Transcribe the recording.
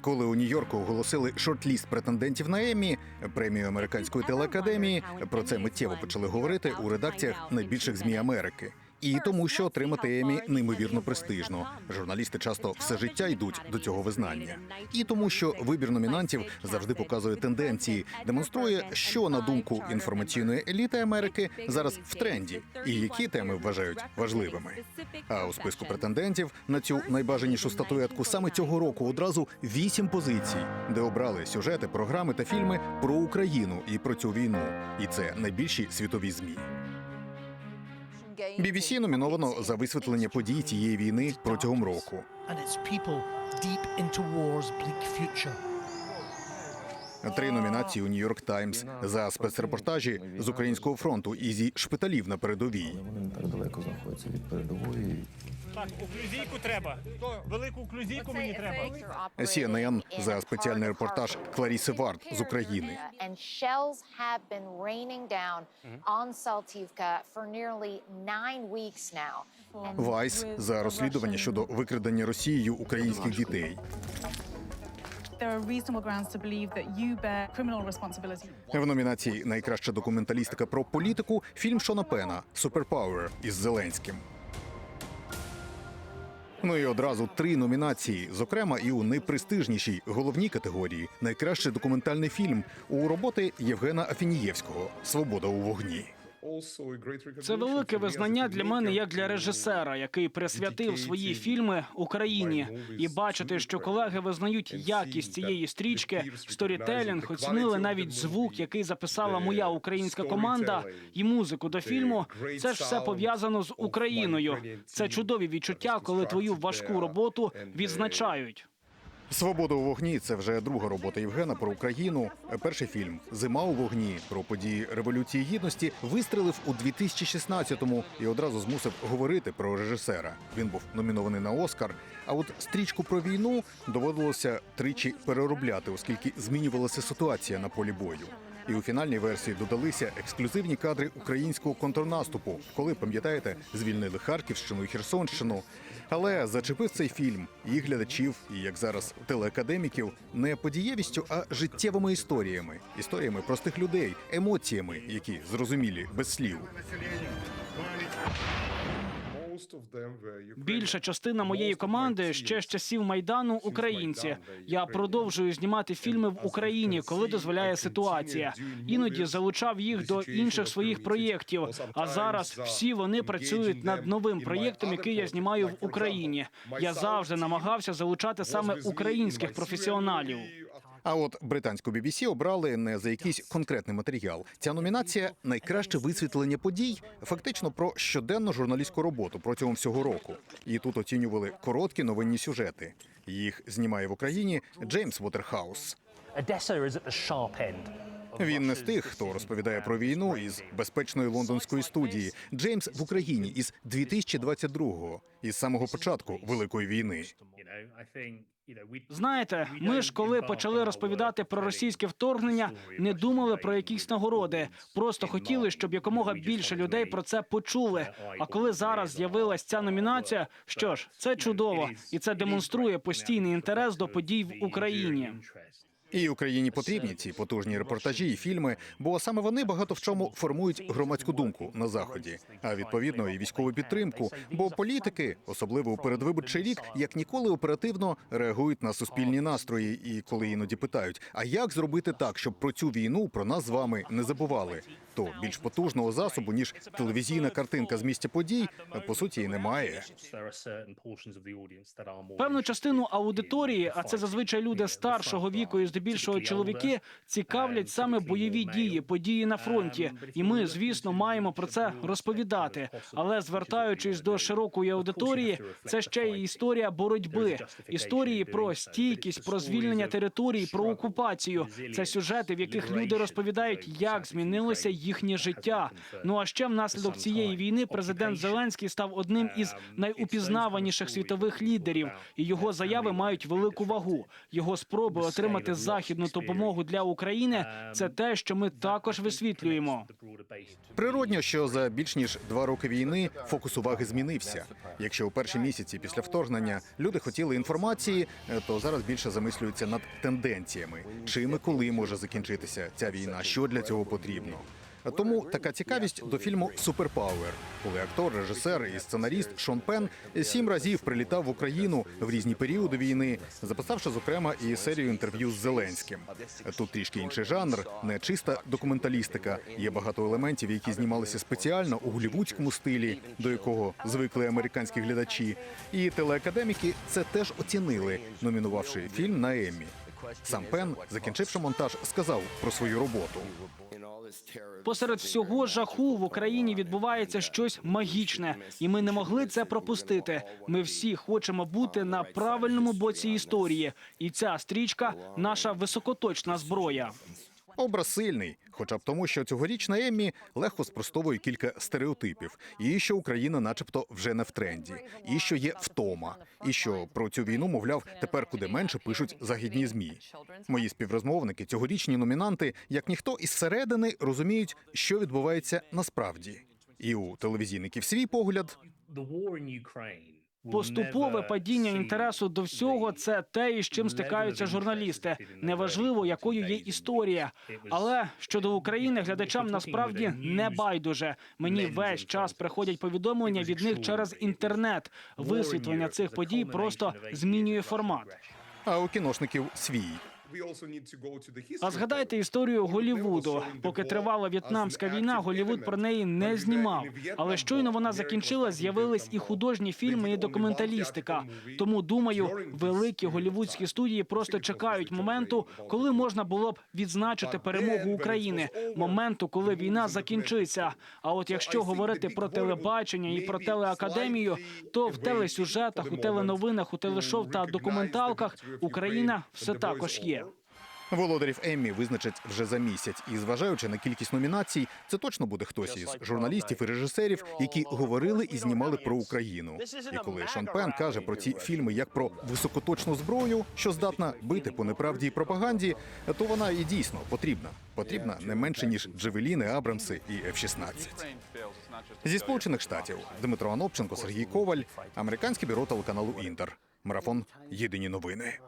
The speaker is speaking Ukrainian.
Коли у Нью-Йорку оголосили шорт-ліст претендентів на Еммі, премію американської телеакадемії, про це миттєво почали говорити у редакціях найбільших змі Америки. І тому, що отримати Еммі неймовірно престижно. Журналісти часто все життя йдуть до цього визнання. І тому, що вибір номінантів завжди показує тенденції, демонструє, що на думку інформаційної еліти Америки зараз в тренді, і які теми вважають важливими. А у списку претендентів на цю найбажанішу статуетку саме цього року одразу вісім позицій, де обрали сюжети, програми та фільми про Україну і про цю війну. І це найбільші світові змі. BBC номіновано за висвітлення подій цієї війни протягом року. Три номінації у Нью-Йорк Таймс за спецрепортажі з українського фронту і зі шпиталів на передовій. Вони не так далеко знаходяться від передової. Так, оклюзійку треба. Велику оклюзійку мені треба. CNN за спеціальний репортаж Кларіси Варт з України. And shells have been raining down on Saltivka for nearly nine weeks now. Вайс за розслідування щодо викрадення Росією українських дітей. В номінації Найкраща документалістика про політику фільм Шона Пена Суперпауер із Зеленським. Ну і одразу три номінації, зокрема і у найпрестижнішій головній категорії найкращий документальний фільм у роботи Євгена Афінієвського Свобода у вогні. Це велике визнання для мене як для режисера, який присвятив свої фільми Україні. І бачити, що колеги визнають якість цієї стрічки, сторітелінг, оцінили навіть звук, який записала моя українська команда, і музику до фільму. Це ж все пов'язано з Україною. Це чудові відчуття, коли твою важку роботу відзначають. Свобода у вогні це вже друга робота Євгена про Україну. Перший фільм Зима у вогні про події революції гідності вистрелив у 2016-му і одразу змусив говорити про режисера. Він був номінований на Оскар. А от стрічку про війну доводилося тричі переробляти, оскільки змінювалася ситуація на полі бою. І у фінальній версії додалися ексклюзивні кадри українського контрнаступу, коли пам'ятаєте, звільнили Харківщину і Херсонщину. Але зачепив цей фільм і глядачів, і як зараз телеакадеміків, не подієвістю, а життєвими історіями, історіями простих людей, емоціями, які зрозумілі без слів. Більша частина моєї команди ще з часів майдану українці. Я продовжую знімати фільми в Україні, коли дозволяє ситуація. Іноді залучав їх до інших своїх проєктів. А зараз всі вони працюють над новим проєктом, який я знімаю в Україні. Я завжди намагався залучати саме українських професіоналів. А от британську BBC обрали не за якийсь конкретний матеріал. Ця номінація найкраще висвітлення подій, фактично про щоденну журналістську роботу протягом всього року. І тут оцінювали короткі новинні сюжети. Їх знімає в Україні Джеймс Вотерхаус. Він не з тих, хто розповідає про війну із безпечної лондонської студії. Джеймс в Україні із 2022-го, із самого початку великої війни. Знаєте, ми ж коли почали розповідати про російське вторгнення, не думали про якісь нагороди. Просто хотіли, щоб якомога більше людей про це почули. А коли зараз з'явилась ця номінація, що ж, це чудово, і це демонструє постійний інтерес до подій в Україні. І Україні потрібні ці потужні репортажі і фільми, бо саме вони багато в чому формують громадську думку на заході, а відповідно і військову підтримку. Бо політики, особливо у передвиборчий рік, як ніколи оперативно реагують на суспільні настрої, і коли іноді питають: а як зробити так, щоб про цю війну про нас з вами не забували? То більш потужного засобу ніж телевізійна картинка з місця подій, по суті, і немає. Певну частину аудиторії, а це зазвичай люди старшого віку і здебільшого чоловіки, цікавлять саме бойові дії, події на фронті. І ми, звісно, маємо про це розповідати. Але звертаючись до широкої аудиторії, це? ще й історія боротьби, історії про стійкість, про звільнення територій, про окупацію. Це сюжети, в яких люди розповідають, як змінилося їхнє життя. Ну а ще внаслідок цієї війни президент Зеленський став одним із найупізнаваніших світових лідерів, і його заяви мають велику вагу. Його спроби отримати західну допомогу для України це те, що ми також висвітлюємо. Природньо, що за більш ніж два роки війни фокус уваги змінився. Якщо у перші місяці після вторгнення люди хотіли інформації, е, то зараз більше замислюються над тенденціями, чим і коли може закінчитися ця війна, що для цього потрібно. Тому така цікавість до фільму Суперпауер, коли актор, режисер і сценаріст Шон Пен сім разів прилітав в Україну в різні періоди війни, записавши зокрема і серію інтерв'ю з Зеленським. Тут трішки інший жанр, не чиста документалістика. Є багато елементів, які знімалися спеціально у голівудському стилі, до якого звикли американські глядачі. І телеакадеміки це теж оцінили, номінувавши фільм на Еммі. Сам Пен, закінчивши монтаж, сказав про свою роботу. Посеред всього жаху в Україні відбувається щось магічне, і ми не могли це пропустити. Ми всі хочемо бути на правильному боці історії, і ця стрічка наша високоточна зброя. Образ сильний, хоча б тому, що цьогорічна Еммі легко спростовує кілька стереотипів, і що Україна, начебто, вже не в тренді, і що є втома, і що про цю війну, мовляв, тепер куди менше пишуть західні змі. Мої співрозмовники, цьогорічні номінанти, як ніхто із середини розуміють, що відбувається насправді. І у телевізійників свій погляд, Поступове падіння інтересу до всього це те, із чим стикаються журналісти. Неважливо, якою є історія. Але щодо України глядачам насправді не байдуже. Мені весь час приходять повідомлення від них через інтернет. Висвітлення цих подій просто змінює формат. а у кіношників свій. А згадайте історію Голівуду. Поки тривала в'єтнамська війна, Голівуд про неї не знімав. Але щойно вона закінчила, з'явились і художні фільми, і документалістика. Тому думаю, великі голівудські студії просто чекають моменту, коли можна було б відзначити перемогу України, моменту, коли війна закінчиться. А от якщо говорити про телебачення і про телеакадемію, то в телесюжетах, у теленовинах, у телешоу та документалках Україна все також є. Володарів Еммі визначать вже за місяць, і зважаючи на кількість номінацій, це точно буде хтось із журналістів і режисерів, які говорили і знімали про Україну. І коли Шон Пен каже про ці фільми як про високоточну зброю, що здатна бити по неправді і пропаганді, то вона і дійсно потрібна. Потрібна не менше ніж Джевеліни, Абрамси і F-16. Зі сполучених штатів Дмитро Анопченко, Сергій Коваль, американське бюро телеканалу Інтер. Марафон Єдині новини.